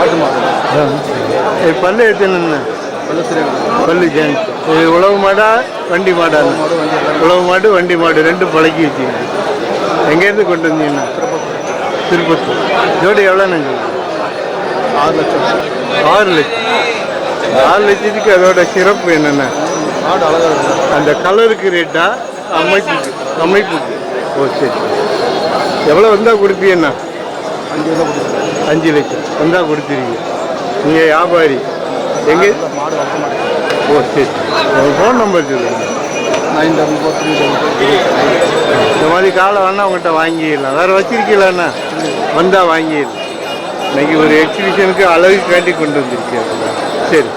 ஆட்டு மாடு. பல்லு சரி பல்லு ஜென்ஸ் இது உழவு மாடா வண்டி மாடா? உழவு மாடு வண்டி மாடு. ரெண்டும் பழக்கி வச்சுங்க. எங்கேருந்து கொண்டு வந்தீங்கண்ணா திருப்பத்தூர். ஜோடி எவ்வளோண்ணா ஆறு லட்சம். ஆறு லட்சம். ஆறு லட்சத்துக்கு அதோட சிறப்பு என்னென்ன? அந்த கலருக்கு ரேட்டா அமைப்புக்கு அமைப்புக்கு. ஓ சரி. எவ்வளோ வந்தால் கொடுப்பீங்கண்ணா அஞ்சு அஞ்சு லட்சம். வந்தால் கொடுத்துருவீங்க நீங்கள் வியாபாரி. எங்கே? மாடு ஓ சரி. உங்கள் ஃபோன் நம்பர் சொல்லுங்கள் nine double four three double இந்த மாதிரி காலை வேணா உங்கள்கிட்ட வாங்கிடலாம். வேறு வச்சிருக்கீங்களாண்ணா வந்தால் வாங்கிடலாம். இன்னைக்கு ஒரு எக்ஸிபிஷனுக்கு அழகு காட்டி கொண்டு வந்திருக்கேன் சரி.